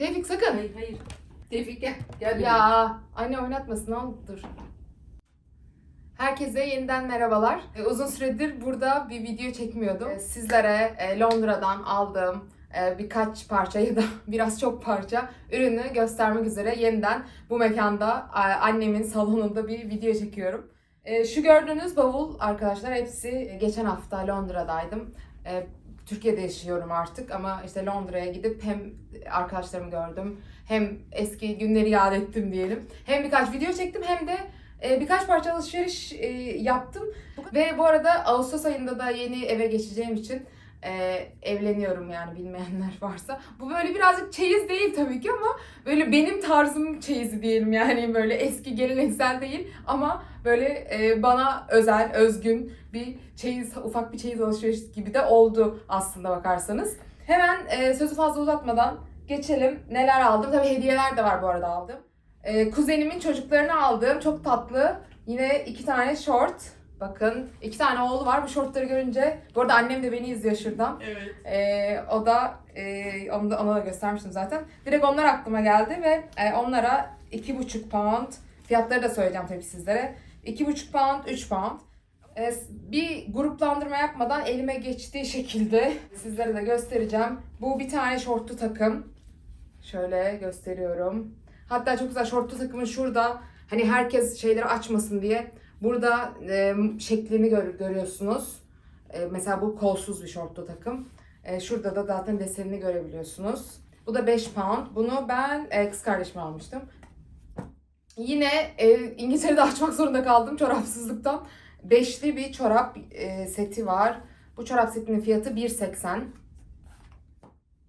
Tevfik sakın. Hayır hayır. Tevfik gel. Gel bebeğim. Ya anne oynatmasın al dur. Herkese yeniden merhabalar. Ee, uzun süredir burada bir video çekmiyordum. Ee, sizlere e, Londra'dan aldığım e, birkaç parça ya da biraz çok parça ürünü göstermek üzere yeniden bu mekanda e, annemin salonunda bir video çekiyorum. E, şu gördüğünüz bavul arkadaşlar hepsi e, geçen hafta Londra'daydım. E, Türkiye'de yaşıyorum artık ama işte Londra'ya gidip hem arkadaşlarımı gördüm hem eski günleri yad ettim diyelim. Hem birkaç video çektim hem de e, birkaç parça alışveriş e, yaptım. Ve bu arada Ağustos ayında da yeni eve geçeceğim için e, evleniyorum yani bilmeyenler varsa. Bu böyle birazcık çeyiz değil tabii ki ama böyle benim tarzım çeyizi diyelim yani böyle eski geleneksel değil ama böyle e, bana özel, özgün bir çeyiz, ufak bir çeyiz alışveriş gibi de oldu aslında bakarsanız. Hemen e, sözü fazla uzatmadan geçelim. Neler aldım? Tabii hediyeler de var bu arada aldım. Ee, kuzenimin çocuklarını aldığım çok tatlı yine iki tane short. Bakın iki tane oğlu var. Bu shortları görünce bu arada annem de beni izliyor şuradan. Evet. Ee, o da e, onu da ona da göstermiştim zaten. Direkt onlar aklıma geldi ve e, onlara iki buçuk pound fiyatları da söyleyeceğim tabii sizlere. İki buçuk pound, 3 pound. Ee, bir gruplandırma yapmadan elime geçtiği şekilde sizlere de göstereceğim. Bu bir tane şortlu takım. Şöyle gösteriyorum. Hatta çok güzel şortlu takımın şurada hani herkes şeyleri açmasın diye burada e, şeklini gör- görüyorsunuz. E, mesela bu kolsuz bir şortlu takım. E, şurada da zaten desenini görebiliyorsunuz. Bu da 5 pound. Bunu ben e, kız kardeşime almıştım. Yine e, İngiltere'de açmak zorunda kaldım çorapsızlıktan. Beşli bir çorap e, seti var. Bu çorap setinin fiyatı 1.80.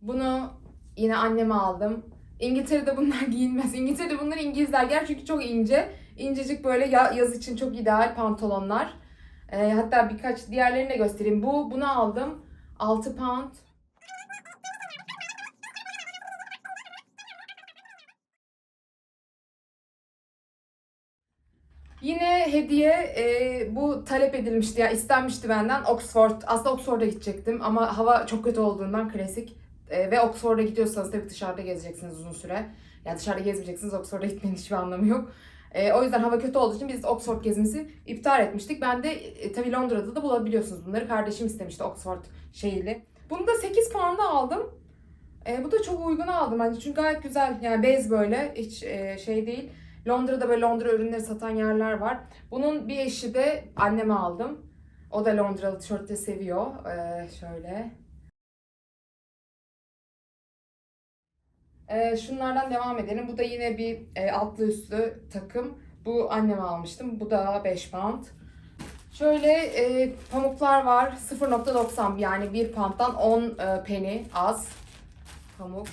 Bunu yine anneme aldım. İngiltere'de bunlar giyilmez. İngiltere'de bunları İngilizler giyer çünkü çok ince. İncecik böyle ya- yaz için çok ideal pantolonlar. E, hatta birkaç diğerlerini de göstereyim. Bu bunu aldım. 6 pound. Yine hediye e, bu talep edilmişti ya istenmişti benden Oxford. Aslında Oxford'a gidecektim ama hava çok kötü olduğundan klasik. E, ve Oxford'a gidiyorsanız tabii dışarıda gezeceksiniz uzun süre. Yani dışarıda gezmeyeceksiniz Oxford'a gitmenin hiçbir anlamı yok. E, o yüzden hava kötü olduğu için biz Oxford gezimizi iptal etmiştik. Ben de e, tabii Londra'da da bulabiliyorsunuz bunları. Kardeşim istemişti Oxford şeyli. Bunu da 8 pound'a aldım. E, bu da çok uygun aldım bence çünkü gayet güzel. Yani bez böyle hiç e, şey değil. Londra'da böyle Londra ürünleri satan yerler var. Bunun bir eşi de anneme aldım. O da Londralı tişörtte seviyor. Ee, şöyle. Ee, şunlardan devam edelim. Bu da yine bir e, altlı üstlü takım. Bu anneme almıştım. Bu da 5 pound. Şöyle e, pamuklar var. 0.90 yani 1 pound'dan 10 e, penny az pamuk.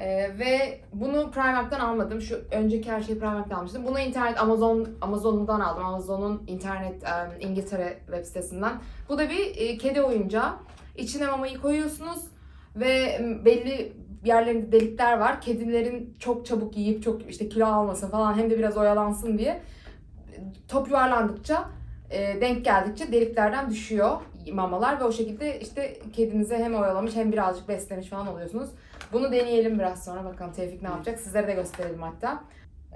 Ee, ve bunu Primark'tan almadım. Şu önceki her şeyi Primark'tan almıştım. Bunu internet Amazon Amazon'dan aldım. Amazon'un internet e, İngiltere web sitesinden. Bu da bir e, kedi oyuncağı. İçine mamayı koyuyorsunuz ve belli yerlerinde delikler var. Kedilerin çok çabuk yiyip çok işte kilo almasın falan hem de biraz oyalansın diye top yuvarlandıkça e, denk geldikçe deliklerden düşüyor mamalar ve o şekilde işte kedinize hem oyalamış hem birazcık beslemiş falan oluyorsunuz. Bunu deneyelim biraz sonra bakalım Tevfik ne yapacak. Sizlere de gösterelim hatta.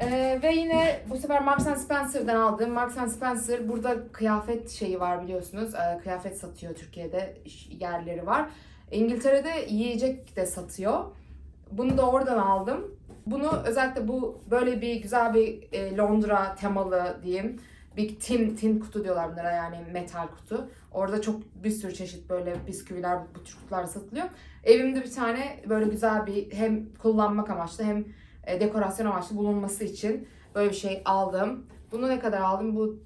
Ee, ve yine bu sefer Marks Spencer'dan aldığım Marks Spencer burada kıyafet şeyi var biliyorsunuz. Ee, kıyafet satıyor Türkiye'de yerleri var. İngiltere'de yiyecek de satıyor. Bunu da oradan aldım. Bunu özellikle bu böyle bir güzel bir e, Londra temalı diyeyim. Bir tin, tin kutu diyorlar bunlara yani metal kutu. Orada çok bir sürü çeşit böyle bisküviler bu kutular satılıyor. Evimde bir tane böyle güzel bir hem kullanmak amaçlı hem e, dekorasyon amaçlı bulunması için böyle bir şey aldım. Bunu ne kadar aldım? Bu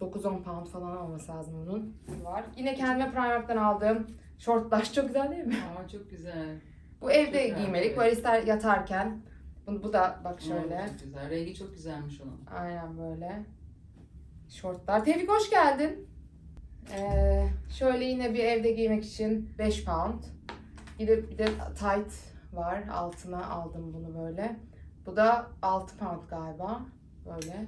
9-10 pound falan olması lazım bunun. Var. Yine kendime Primark'tan aldığım şortlar. Çok güzel değil mi? Aa çok güzel. Bu evde Güzel, giymelik. evet. Böyle ister yatarken. Bu, bu da bak şöyle. Aa, çok güzel. Rengi çok güzelmiş onun. Aynen böyle. Şortlar. Tevfik hoş geldin. Ee, şöyle yine bir evde giymek için 5 pound. Bir de, bir de tight var. Altına aldım bunu böyle. Bu da 6 pound galiba. Böyle.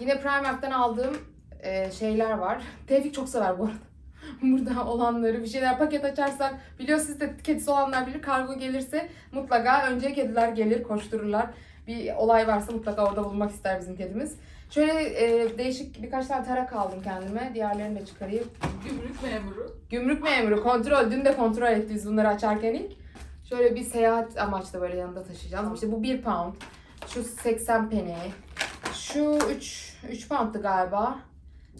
Yine Primark'tan aldığım e, şeyler var. Tevfik çok sever bu arada. burada olanları bir şeyler paket açarsak biliyor siz de kedisi olanlar bilir kargo gelirse mutlaka önce kediler gelir koştururlar. Bir olay varsa mutlaka orada bulunmak ister bizim kedimiz. Şöyle e, değişik birkaç tane tarak aldım kendime. Diğerlerini de çıkarayım. Gümrük memuru. Gümrük memuru kontrol. Dün de kontrol ettik biz bunları açarken ilk. Şöyle bir seyahat amaçlı böyle yanında taşıyacağız. İşte bu 1 pound. Şu 80 penny. Şu 3 3 pound'tı galiba.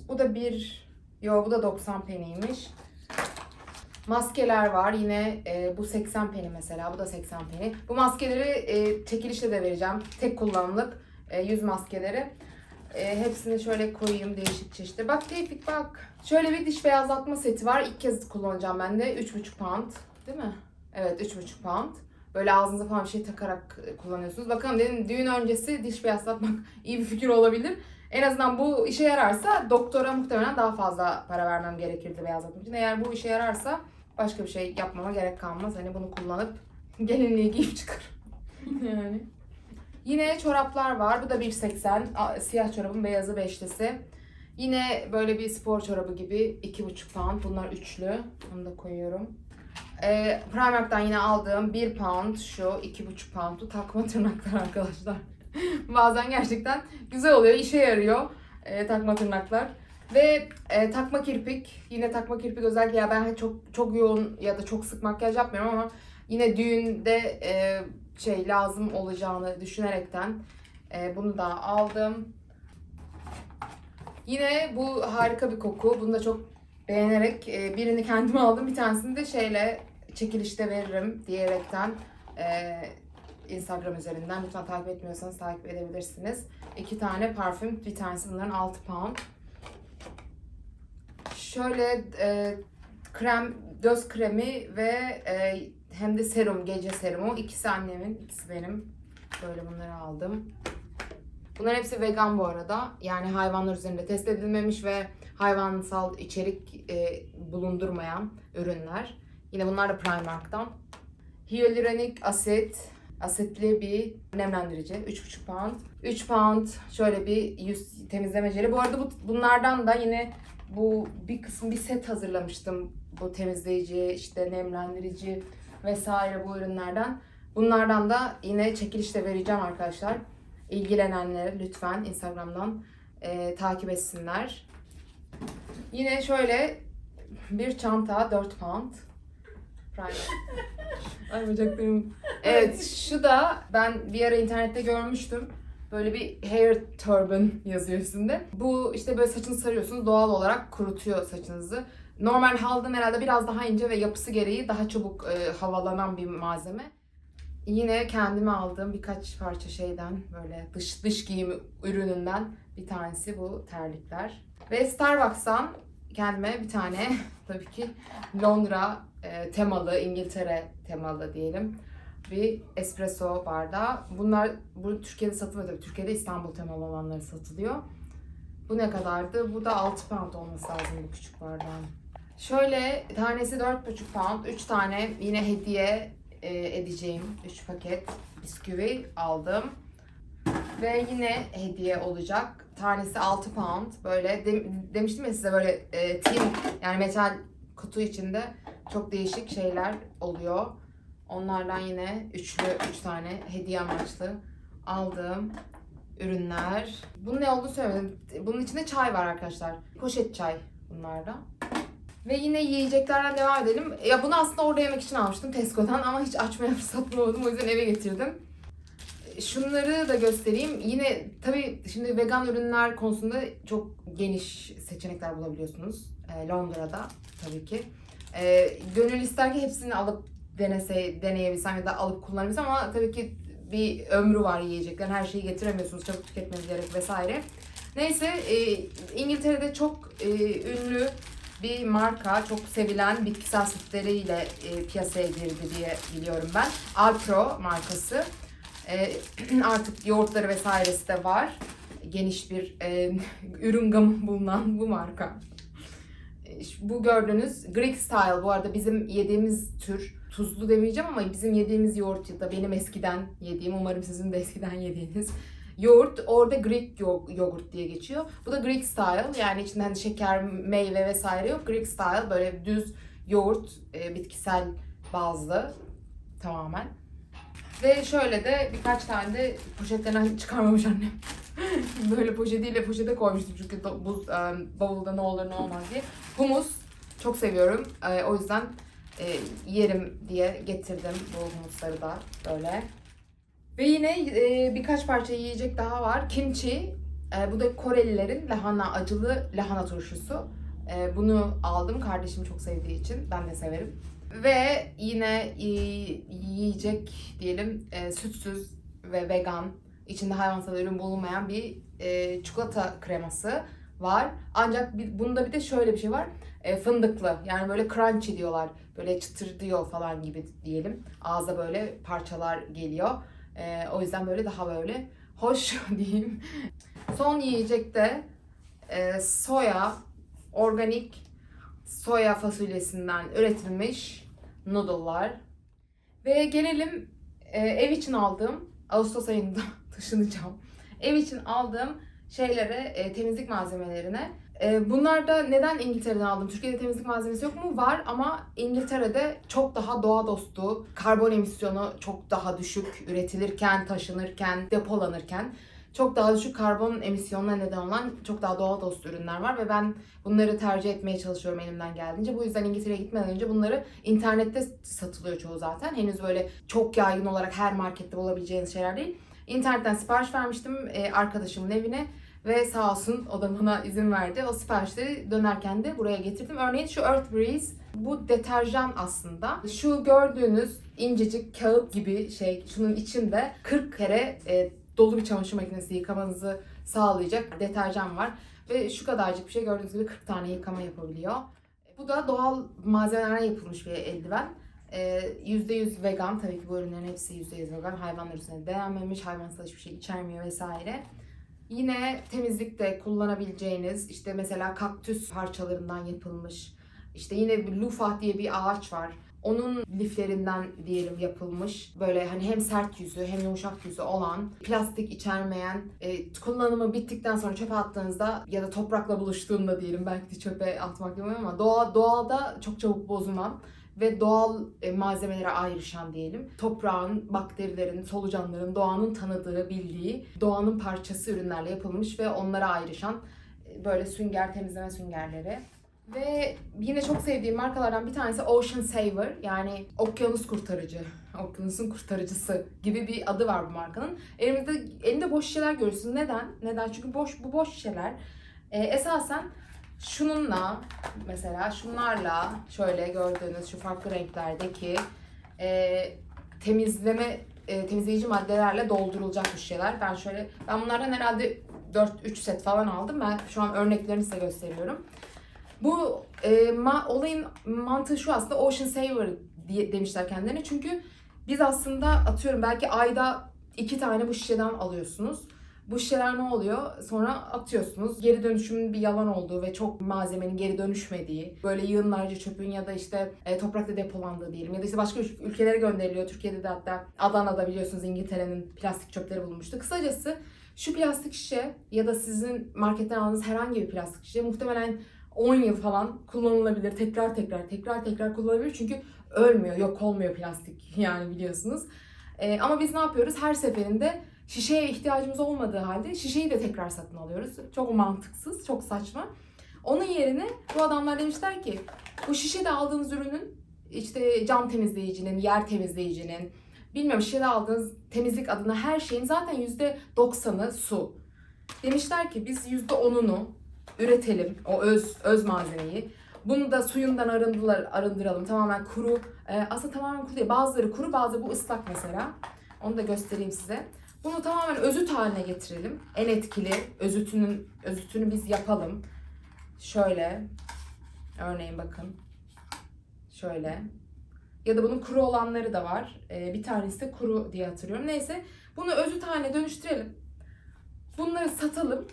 Bu da 1 Yo bu da 90 penny'ymiş. Maskeler var. Yine e, bu 80 penny mesela. Bu da 80 penny. Bu maskeleri e, çekilişle de vereceğim. Tek kullanımlık e, yüz maskeleri. E, hepsini şöyle koyayım değişik çeşitli. Bak Tevfik bak. Şöyle bir diş beyazlatma seti var. İlk kez kullanacağım ben de. 3,5 pound. Değil mi? Evet 3,5 pound. Böyle ağzınıza falan bir şey takarak kullanıyorsunuz. Bakalım dedim düğün öncesi diş beyazlatmak iyi bir fikir olabilir. En azından bu işe yararsa doktora muhtemelen daha fazla para vermem gerekirdi beyazlatmak için. Eğer bu işe yararsa başka bir şey yapmama gerek kalmaz. Hani bunu kullanıp gelinliği giyip çıkarım. yani. Yine çoraplar var. Bu da 1.80. A- Siyah çorabın beyazı beşlisi. Yine böyle bir spor çorabı gibi 2.5 pound. Bunlar üçlü. Onu da koyuyorum. Ee, Primark'tan yine aldığım 1 pound şu 2.5 pound'u takma tırnaklar arkadaşlar. Bazen gerçekten güzel oluyor, işe yarıyor e, takma tırnaklar. Ve e, takma kirpik. Yine takma kirpik özellikle ya ben çok çok yoğun ya da çok sık makyaj yapmıyorum ama yine düğünde e, şey lazım olacağını düşünerekten e, bunu da aldım. Yine bu harika bir koku. Bunu da çok beğenerek e, birini kendime aldım. Bir tanesini de şeyle çekilişte veririm diyerekten e, Instagram üzerinden. Lütfen takip etmiyorsanız takip edebilirsiniz. İki tane parfüm. Bir tanesi bunların 6 pound. Şöyle e, krem, göz kremi ve e, hem de serum, gece serumu. İkisi annemin, ikisi benim. Böyle bunları aldım. Bunların hepsi vegan bu arada. Yani hayvanlar üzerinde test edilmemiş ve hayvansal içerik e, bulundurmayan ürünler. Yine bunlar da Primark'tan. Hyaluronik asit, asitli bir nemlendirici. 3,5 pound. 3 pound şöyle bir yüz temizleme jeli. Bu arada bu, bunlardan da yine bu bir kısım bir set hazırlamıştım. Bu temizleyici, işte nemlendirici vesaire bu ürünlerden. Bunlardan da yine çekilişte vereceğim arkadaşlar. İlgilenenler lütfen Instagram'dan e, takip etsinler. Yine şöyle bir çanta 4 pound. Prime. Ay bacaklarım. Evet şu da ben bir ara internette görmüştüm. Böyle bir hair turban yazıyor üstünde. Bu işte böyle saçını sarıyorsunuz doğal olarak kurutuyor saçınızı. Normal aldığım herhalde biraz daha ince ve yapısı gereği daha çabuk e, havalanan bir malzeme. Yine kendime aldığım birkaç parça şeyden böyle dış dış giyim ürününden bir tanesi bu terlikler. Ve Starbucks'tan kendime bir tane tabii ki Londra e, temalı, İngiltere temalı diyelim bir espresso bardağı. Bunlar bu Türkiye'de satılmıyor tabii. Türkiye'de İstanbul temalı olanları satılıyor. Bu ne kadardı? Bu da 6 pound olması lazım bu küçük bardağın. Şöyle tanesi 4,5 pound. 3 tane yine hediye e, edeceğim 3 paket bisküvi aldım. Ve yine hediye olacak. Tanesi 6 pound. Böyle de- demiştim ya size böyle e, tin yani metal kutu içinde çok değişik şeyler oluyor. Onlardan yine üçlü, üç tane hediye amaçlı aldığım ürünler. Bunun ne olduğunu söylemedim. Bunun içinde çay var arkadaşlar. Poşet çay bunlardan. Ve yine yiyeceklerden devam edelim. Ya bunu aslında orada yemek için almıştım Tesco'dan ama hiç açmaya fırsat bulamadım. O yüzden eve getirdim. Şunları da göstereyim. Yine tabii şimdi vegan ürünler konusunda çok geniş seçenekler bulabiliyorsunuz. Ee, Londra'da tabii ki. Ee, gönül ister ki hepsini alıp denese, deneyebilsem ya da alıp kullanabilsem ama tabii ki bir ömrü var yiyeceklerin. Her şeyi getiremiyorsunuz. Çabuk tüketmeniz gerek vesaire. Neyse e, İngiltere'de çok e, ünlü bir marka, çok sevilen bitkisel sütleriyle e, piyasaya girdi diye biliyorum ben. Alpro markası. E, artık yoğurtları vesairesi de var. Geniş bir e, ürün gamı bulunan bu marka. E, Bu gördüğünüz Greek style bu arada bizim yediğimiz tür tuzlu demeyeceğim ama bizim yediğimiz yoğurt ya da benim eskiden yediğim umarım sizin de eskiden yediğiniz yoğurt. Orada Greek yo- yogurt diye geçiyor. Bu da Greek style. Yani içinde hani şeker, meyve vesaire yok. Greek style böyle düz yoğurt, e, bitkisel bazlı tamamen. Ve şöyle de birkaç tane de poşetten çıkarmamış annem. Böyle poşetiyle poşete koymuştum çünkü buz, e, bavulda ne olur ne olmaz diye. Humus çok seviyorum. E, o yüzden e, yerim diye getirdim bu humusları da böyle. Ve yine e, birkaç parça yiyecek daha var. Kimchi. E, bu da Korelilerin lahana, acılı lahana turşusu. E, bunu aldım. Kardeşim çok sevdiği için. Ben de severim. Ve yine e, yiyecek diyelim e, sütsüz ve vegan içinde hayvansal ürün bulunmayan bir e, çikolata kreması var. Ancak bir, bunda bir de şöyle bir şey var. E, fındıklı yani böyle crunchy diyorlar. Böyle çıtır diyor falan gibi diyelim. Ağza böyle parçalar geliyor. E, o yüzden böyle daha böyle hoş diyeyim. Son yiyecek de e, soya, organik soya fasulyesinden üretilmiş noodle'lar. Ve gelelim e, ev için aldığım, Ağustos ayında taşınacağım. Ev için aldığım şeylere, e, temizlik malzemelerine. E, bunlar da neden İngiltere'den aldım? Türkiye'de temizlik malzemesi yok mu? Var ama İngiltere'de çok daha doğa dostu, karbon emisyonu çok daha düşük üretilirken, taşınırken, depolanırken çok daha düşük karbon emisyonuna neden olan çok daha doğa dostu ürünler var ve ben bunları tercih etmeye çalışıyorum elimden geldiğince. Bu yüzden İngiltere'ye gitmeden önce bunları internette satılıyor çoğu zaten. Henüz böyle çok yaygın olarak her markette bulabileceğiniz şeyler değil. İnternetten sipariş vermiştim e, arkadaşımın evine ve sağ olsun o da bana izin verdi. O siparişleri dönerken de buraya getirdim. Örneğin şu Earth Breeze bu deterjan aslında. Şu gördüğünüz incecik kağıt gibi şey şunun içinde 40 kere e, dolu bir çamaşır makinesi yıkamanızı sağlayacak deterjan var. Ve şu kadarcık bir şey gördüğünüz gibi 40 tane yıkama yapabiliyor. Bu da doğal malzemelerden yapılmış bir eldiven. Ee, %100 vegan. Tabii ki bu ürünlerin hepsi %100 vegan. Hayvanlar üzerine denenmemiş. Hayvansal hiçbir şey içermiyor vesaire. Yine temizlikte kullanabileceğiniz işte mesela kaktüs parçalarından yapılmış. İşte yine lufah diye bir ağaç var. Onun liflerinden diyelim yapılmış böyle hani hem sert yüzü hem yumuşak yüzü olan plastik içermeyen e, kullanımı bittikten sonra çöpe attığınızda ya da toprakla buluştuğunda diyelim belki de çöpe atmak demiyorum ama doğa, doğada çok çabuk bozulan ve doğal e, malzemelere ayrışan diyelim. Toprağın, bakterilerin, solucanların, doğanın tanıdığı, bildiği, doğanın parçası ürünlerle yapılmış ve onlara ayrışan e, böyle sünger, temizleme süngerleri. Ve yine çok sevdiğim markalardan bir tanesi Ocean Saver yani okyanus kurtarıcı, okyanusun kurtarıcısı gibi bir adı var bu markanın. Elimizde elinde boş şişeler görürsün. Neden? Neden? Çünkü boş bu boş şişeler e, esasen şununla mesela şunlarla şöyle gördüğünüz şu farklı renklerdeki e, temizleme e, temizleyici maddelerle doldurulacak bu şişeler. Ben şöyle ben bunlardan herhalde 4-3 set falan aldım. Ben şu an örneklerini size gösteriyorum. Bu e, ma- olayın mantığı şu aslında Ocean Saver diye demişler kendilerine. Çünkü biz aslında atıyorum belki ayda iki tane bu şişeden alıyorsunuz. Bu şişeler ne oluyor? Sonra atıyorsunuz. Geri dönüşümün bir yalan olduğu ve çok malzemenin geri dönüşmediği, böyle yığınlarca çöpün ya da işte e, toprakta depolandığı diyelim. Ya da işte başka ül- ülkelere gönderiliyor. Türkiye'de de hatta Adana'da biliyorsunuz İngiltere'nin plastik çöpleri bulunmuştu. Kısacası şu plastik şişe ya da sizin marketten aldığınız herhangi bir plastik şişe muhtemelen 10 yıl falan kullanılabilir. Tekrar tekrar tekrar tekrar kullanılabilir. Çünkü ölmüyor, yok olmuyor plastik yani biliyorsunuz. Ee, ama biz ne yapıyoruz? Her seferinde şişeye ihtiyacımız olmadığı halde şişeyi de tekrar satın alıyoruz. Çok mantıksız, çok saçma. Onun yerine bu adamlar demişler ki bu şişede aldığınız ürünün işte cam temizleyicinin, yer temizleyicinin, bilmiyorum şişede aldığınız temizlik adına her şeyin zaten %90'ı su. Demişler ki biz %10'unu üretelim o öz öz malzemeyi. Bunu da suyundan arındılar, arındıralım. Tamamen kuru. e, aslında tamamen kuru değil. Bazıları kuru, bazı bu ıslak mesela. Onu da göstereyim size. Bunu tamamen özüt haline getirelim. En etkili özütünün özütünü biz yapalım. Şöyle. Örneğin bakın. Şöyle. Ya da bunun kuru olanları da var. E, bir tanesi de kuru diye hatırlıyorum. Neyse. Bunu özüt haline dönüştürelim. Bunları satalım.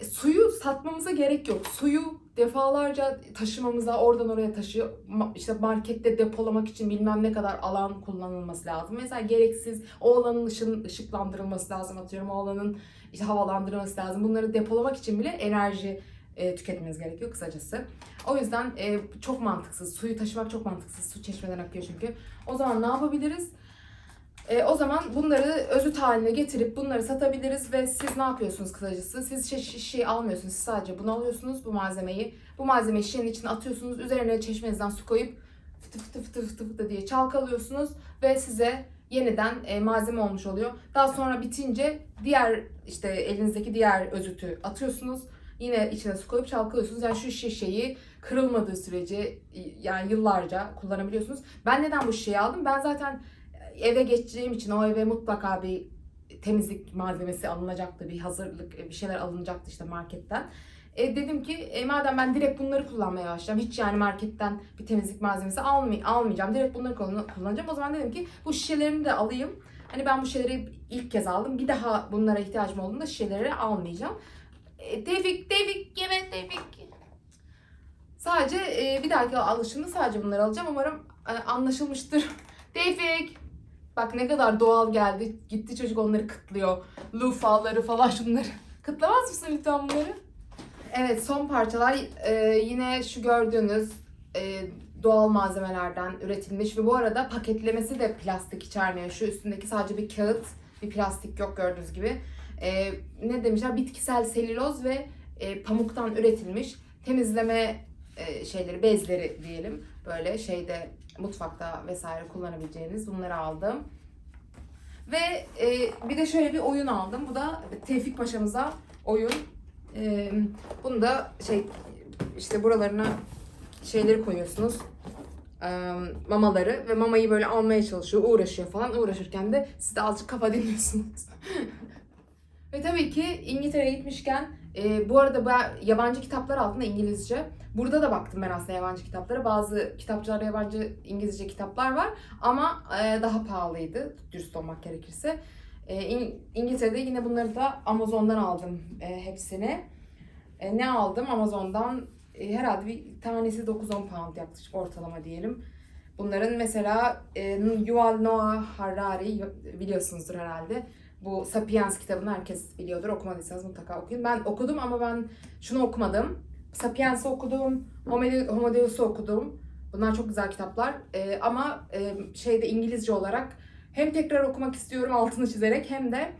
E, suyu satmamıza gerek yok. Suyu defalarca taşımamıza oradan oraya taşı işte markette depolamak için bilmem ne kadar alan kullanılması lazım. Mesela gereksiz o alanın ışın, ışıklandırılması lazım atıyorum o alanın işte havalandırılması lazım. Bunları depolamak için bile enerji e, tüketmeniz gerekiyor kısacası. O yüzden e, çok mantıksız. Suyu taşımak çok mantıksız. Su çeşmeden akıyor çünkü. O zaman ne yapabiliriz? E, o zaman bunları özüt haline getirip bunları satabiliriz ve siz ne yapıyorsunuz kısacası? Siz şiş- şişeyi almıyorsunuz. Siz sadece bunu alıyorsunuz bu malzemeyi. Bu malzemeyi şişenin içine atıyorsunuz. Üzerine çeşmenizden su koyup fıtı fıtı fıtı fıtı fıtı diye çalkalıyorsunuz ve size yeniden e, malzeme olmuş oluyor. Daha sonra bitince diğer işte elinizdeki diğer özütü atıyorsunuz. Yine içine su koyup çalkalıyorsunuz. Yani şu şişeyi kırılmadığı sürece yani yıllarca kullanabiliyorsunuz. Ben neden bu şişeyi aldım? Ben zaten eve geçeceğim için o eve mutlaka bir temizlik malzemesi alınacaktı. Bir hazırlık bir şeyler alınacaktı işte marketten. E, dedim ki e, madem ben direkt bunları kullanmaya başlayacağım. Hiç yani marketten bir temizlik malzemesi almay almayacağım. Direkt bunları kullan- kullanacağım. O zaman dedim ki bu şişelerimi de alayım. Hani ben bu şişeleri ilk kez aldım. Bir daha bunlara ihtiyacım olduğunda şişeleri almayacağım. E, Tevfik, Tevfik, yeme Tevfik. Sadece e, bir dahaki alışımda sadece bunları alacağım. Umarım e, anlaşılmıştır. Tevfik. Bak ne kadar doğal geldi. Gitti çocuk onları kıtlıyor. Lufaları falan şunları. Kıtlamaz mısın lütfen bunları? Evet son parçalar e, yine şu gördüğünüz e, doğal malzemelerden üretilmiş ve bu arada paketlemesi de plastik içermiyor. Şu üstündeki sadece bir kağıt, bir plastik yok gördüğünüz gibi. E, ne demişler? Bitkisel selüloz ve e, pamuktan üretilmiş temizleme e, şeyleri, bezleri diyelim. Böyle şeyde mutfakta vesaire kullanabileceğiniz bunları aldım. Ve e, bir de şöyle bir oyun aldım. Bu da Tevfik Paşa'mıza oyun. E, bunu da şey işte buralarına şeyleri koyuyorsunuz. E, mamaları ve mamayı böyle almaya çalışıyor, uğraşıyor falan. Uğraşırken de siz de azıcık kafa dinliyorsunuz. ve tabii ki İngiltere'ye gitmişken e, bu arada ben yabancı kitaplar altında İngilizce. Burada da baktım ben aslında yabancı kitaplara. Bazı kitapçılarda yabancı İngilizce kitaplar var ama e, daha pahalıydı dürüst olmak gerekirse. E, İng- İngiltere'de yine bunları da Amazon'dan aldım e, hepsini. E, ne aldım Amazon'dan? E, herhalde bir tanesi 9-10 pound yaklaşık ortalama diyelim. Bunların mesela e, Yuval Noah Harari biliyorsunuzdur herhalde. Bu Sapiens kitabını herkes biliyordur. Okumadıysanız mutlaka okuyun. Ben okudum ama ben şunu okumadım. Sapiens'i okudum, Homo Deus- Homo Deus'u okudum. Bunlar çok güzel kitaplar. Ee, ama e, şeyde İngilizce olarak hem tekrar okumak istiyorum altını çizerek hem de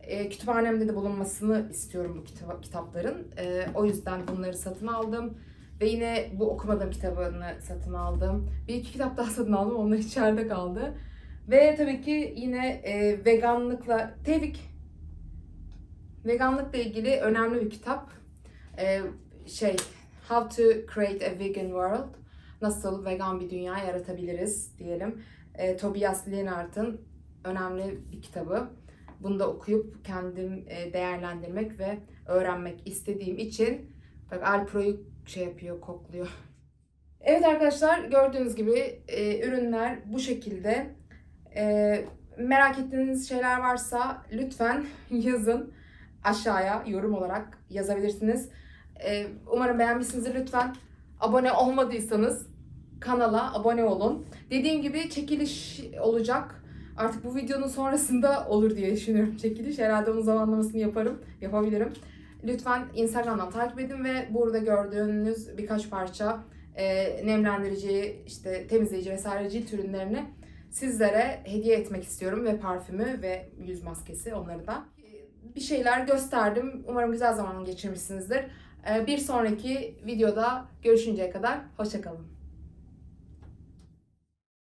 e, kütüphanemde de bulunmasını istiyorum bu kitap, kitapların. E, o yüzden bunları satın aldım. Ve yine bu okumadığım kitabını satın aldım. Bir iki kitap daha satın aldım. Onlar içeride kaldı. Ve tabii ki yine e, veganlıkla... Tevfik. Veganlıkla ilgili önemli bir kitap. E, şey How to Create a Vegan World Nasıl vegan bir dünya yaratabiliriz diyelim. E, Tobias Lennart'ın önemli bir kitabı. Bunu da okuyup kendim e, değerlendirmek ve öğrenmek istediğim için bak Alpro'yu şey yapıyor, kokluyor. Evet arkadaşlar gördüğünüz gibi e, ürünler bu şekilde. E, merak ettiğiniz şeyler varsa lütfen yazın aşağıya yorum olarak yazabilirsiniz. Ee, umarım beğenmişsinizdir. Lütfen abone olmadıysanız kanala abone olun. Dediğim gibi çekiliş olacak. Artık bu videonun sonrasında olur diye düşünüyorum çekiliş. Herhalde onun zamanlamasını yaparım, yapabilirim. Lütfen Instagram'dan takip edin ve burada gördüğünüz birkaç parça e, nemlendirici, işte temizleyici vesaire cilt ürünlerini sizlere hediye etmek istiyorum ve parfümü ve yüz maskesi onları da. Bir şeyler gösterdim. Umarım güzel zaman geçirmişsinizdir. Ee, Bir sonraki videoda görüşünceye kadar hoşçakalın.